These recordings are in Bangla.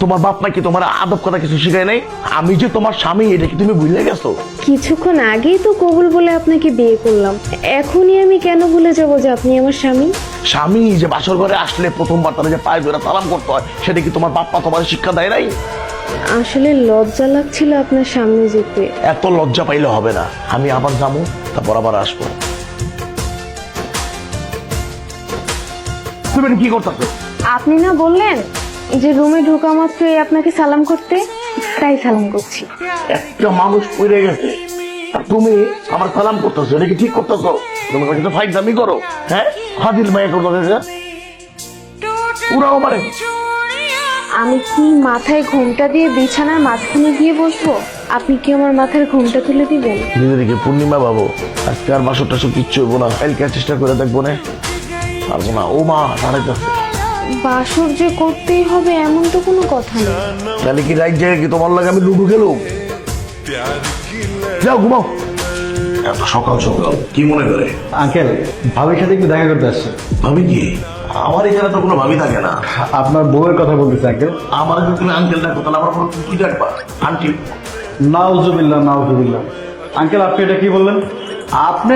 তোমার বাপ মা কি তোমার আদব কথা কিছু শিখায় নাই? আমি যে তোমার স্বামী এটা কি তুমি ভুলে গেছো? কিছুক্ষণ আগেই তো কবুল বলে আপনাকে বিয়ে করলাম। এখনই আমি কেন ভুলে যাব যে আপনি আমার স্বামী? স্বামী যে বাসর ঘরে আসলে প্রথমবার তারা যে পায়ে ধরে সালাম করতে হয় সেটা কি তোমার বাপ্পা তোমার শিক্ষা দেয় নাই? আসলে লজ্জা লাগছিল আপনার সামনে যেতে। এত লজ্জা পাইলে হবে না। আমি আবার যাব তারপর আবার আসব। তুমি কি করতেছো? আপনি না বললেন? যে রুমে ঢোকা মাত্রই আপনাকে সালাম করতে তাই সালাম করছি। একটা মানুষ পড়ে গেছে। আর তুমি আমার সালাম করতেছো এটা কি ঠিক করতেছো? তুমি কিন্তু ফাইট দামি করো। হ্যাঁ? হাজির মায়া করতেছে উড়াও মানে আমি কি মাথায় ঘোমটা দিয়ে বিছানার মাঝখানে গিয়ে বসবো? আপনি কি আমার মাথার ঘোমটা তুলে দিবেন? নিজেদেরকে পূর্ণিমা বাবু আজকে আর বাসর টাসর কিচ্ছু হইব না। কালকে চেষ্টা করে দেখব না। পারব না। ও মা দাঁড়াইতেছে। বাসর যে করতেই হবে এমন তো কোনো কথা নেই। তাহলে কি রাইট জায়গায় কি তোমার লাগে আমি লুডু খেলুম? যাও ঘুমাও। এত সকাল সকাল কি মনে করে? আঙ্কেল ভাবির সাথে একটু দেখা করতে আসছে। ভাবি কি? আমার এখানে তো কোনো ভাবি থাকে না। আপনার বউয়ের কথা বলতেছে আঙ্কেল। আমার যদি তুমি আঙ্কেল ডাকো তাহলে আমার কি ডাকবা আন্টি। নাউজুবিল্লাহ নাউজুবিল্লাহ। আঙ্কেল আপনি এটা কি বললেন? আপনি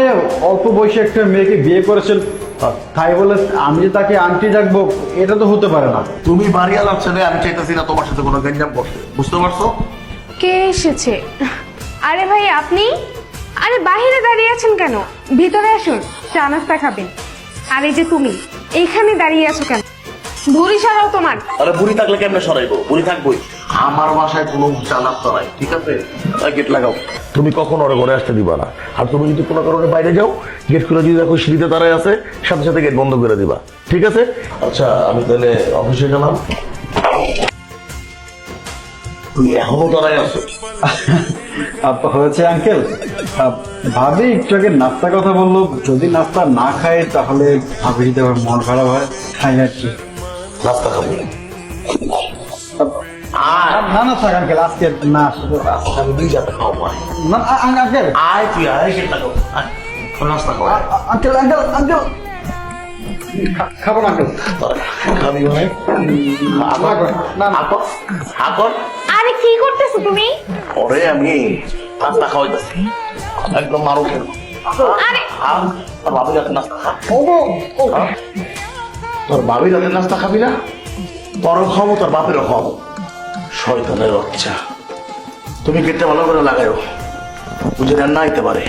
অল্প বয়সে একটা মেয়েকে বিয়ে করেছেন তাই বলে আমি যে তাকে আন্টি ডাকবো এটা তো হতে পারে না। তুমি বাড়ি আলাপ ছেলে আমি চাইতেছি না তোমার সাথে কোনো গঞ্জাম করতে বুঝতে পারছ? কে এসেছে? আরে ভাই আপনি? আরে বাইরে দাঁড়িয়ে আছেন কেন? ভিতরে আসুন চা নাস্তা খাবেন। আর এই যে তুমি এইখানে দাঁড়িয়ে আছো কেন? ভুরি সারাও তোমার। আরে বুড়ি থাকলে কেমনে সরাইবো? বুড়ি থাকবোই। আমার বাসায় কোনো চা নাস্তা নাই ঠিক আছে? গেট লাগাও। তুমি কখন ওরে ঘরে আসতে দিবা না। আর তুমি যদি কোনো কারণে বাইরে যাও গেট খুলে যদি দেখো সিঁড়িতে তারাই আছে সাথে সাথে গেট বন্ধ করে দিবা। ঠিক আছে? আচ্ছা আমি তাহলে অফিসে গেলাম। তুই এখনও দাঁড়ায় আছো। আপ- হয়েছে আঙ্কেল ভাবি একটু আগে নাস্তার কথা বলল। যদি নাস্তা না খায় তাহলে ভাবি যদি আবার মন খারাপ হয়। খাই আর কি। নাস্তা খাব। আয় না না থাক আঙ্কেল আজকে না। আমি দুই যাতে খাব। না আঙ্কেল আয় তুই আয় নাস্তা খাব। আ- আঙ্কেল আঙ্কেল খাব না আঙ্কেল। খাবি ভাই না, আরে কি করতেছো তুমি? ওরে আমি নাস্তা খাওয়াইতেছি। একদম মারো কেন আরে। আর তোর বাবির হাতে নাস্তা খা হ্যাঁ? তোর বাবির হাতে নাস্তা খাবি না? তোরও খাব তোর বাপেরও খাব শয়তানের বাচ্চা তুমি গেটটা ভালো করে লাগাইও বুঝে দেন না আইতে পারে।